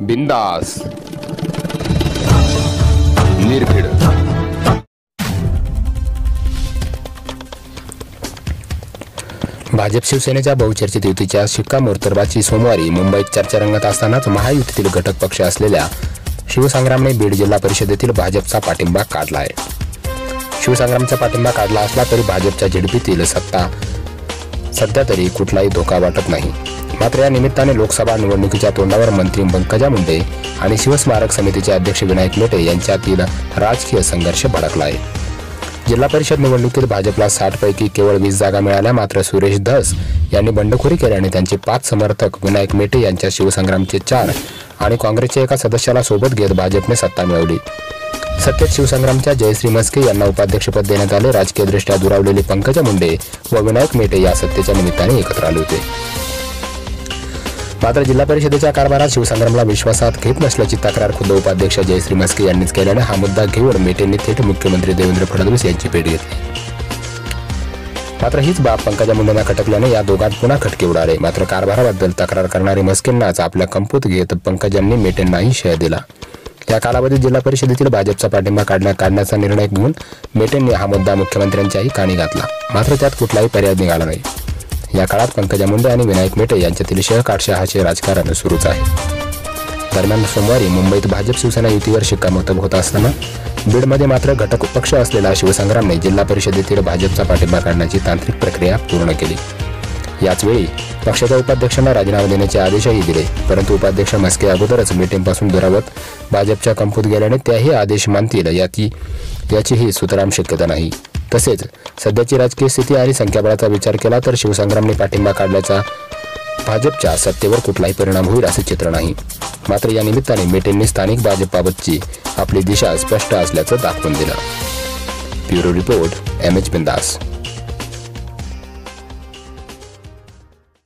बिंदास. निर्भीड. भाजप शिवसेनेच्या बहुचर्चित युतीच्या शिक्कामोर्तबाची सोमवारी मुंबईत चर्चा रंगत असतानाच महायुतीतील घटक पक्ष असलेल्या शिवसंग्रामने बीड जिल्हा परिषदेतील भाजपचा पाठिंबा काढला आहे शिवसंग्रामचा पाठिंबा काढला असला तरी भाजपच्या झेडपीतील सत्ता सध्या तरी कुठलाही धोका वाटत नाही. मात्र या निमित्ताने लोकसभा निवडणुकीच्या तोंडावर मंत्री पंकजा मुंडे आणि शिवस्मारक समितीचे अध्यक्ष विनायक मेटे यांच्यातील राजकीय संघर्ष भडकला आहे जिल्हा परिषद निवडणुकीत भाजपला साठ पैकी केवळ वीस जागा मिळाल्या मात्र सुरेश धस यांनी बंडखोरी केल्याने त्यांचे पाच समर्थक विनायक मेटे यांच्या शिवसंग्रामचे चार आणि काँग्रेसच्या एका सदस्याला सोबत घेत भाजपने सत्ता मिळवली. सत्तेत शिवसंग्रामच्या जयश्री मस्के यांना उपाध्यक्षपद देण्यात आले. राजकीयदृष्ट्या दुरावलेले पंकजा मुंडे व विनायक मेटे या सत्तेच्या निमित्ताने एकत्र आले होते. मात्र जिल्हा परिषदेच्या कारभारात शिवसंग्रामला विश्वासात घेत नसल्याची तक्रार खुद्द उपाध्यक्ष जयश्री मस्के यांनीच केल्याने हा मुद्दा घेऊन मेटेंनी थेट मुख्यमंत्री देवेंद्र फडणवीस यांची भेट घेतली. मात्र हीच बाब पंकजा मुंडेंना खटकल्याने या दोघांत पुन्हा खटके उडाले. मात्र कारभाराबद्दल तक्रार करणारी मस्केंनाच आपल्या कंपूत घेत पंकजांनी मेटेंनाही शय दिला. या कालावधीत जिल्हा परिषदेतील भाजपचा पाठिंबा काढण्या काढण्याचा निर्णय घेऊन मेटेंनी हा मुद्दा मुख्यमंत्र्यांच्याही काणी घातला. मात्र त्यात कुठलाही पर्याय निघाला नाही. या काळात पंकजा मुंडे आणि विनायक मेटे यांच्यातील शहकाटशहाचे राजकारण सुरूच आहे. दरम्यान सोमवारी मुंबईत भाजप शिवसेना युतीवर शिक्कामोर्तब होत असताना बीडमध्ये मात्र घटक पक्ष असलेला शिवसंग्रामने जिल्हा परिषदेतील भाजपचा पाठिंबा काढण्याची तांत्रिक प्रक्रिया पूर्ण केली. याचवेळी पक्षाच्या उपाध्यक्षांना राजीनामा देण्याचे आदेशही दिले परंतु उपाध्यक्ष मस्के अगोदरच मीटिंगपासून दुरावत भाजपच्या कंपूत गेल्याने त्याही आदेश मानतील याची याचीही सुतराम शक्यता नाही. तसेच सध्याची राजकीय स्थिती आणि संख्याबळाचा विचार केला तर शिवसंग्रामने पाठिंबा काढल्याचा भाजपच्या सत्तेवर कुठलाही परिणाम होईल असे चित्र नाही. मात्र या निमित्ताने मेटेंनी स्थानिक भाजपबाबतची आपली दिशा स्पष्ट असल्याचं दाखवून दिलं. ब्युरो रिपोर्ट एम एच बिंदास.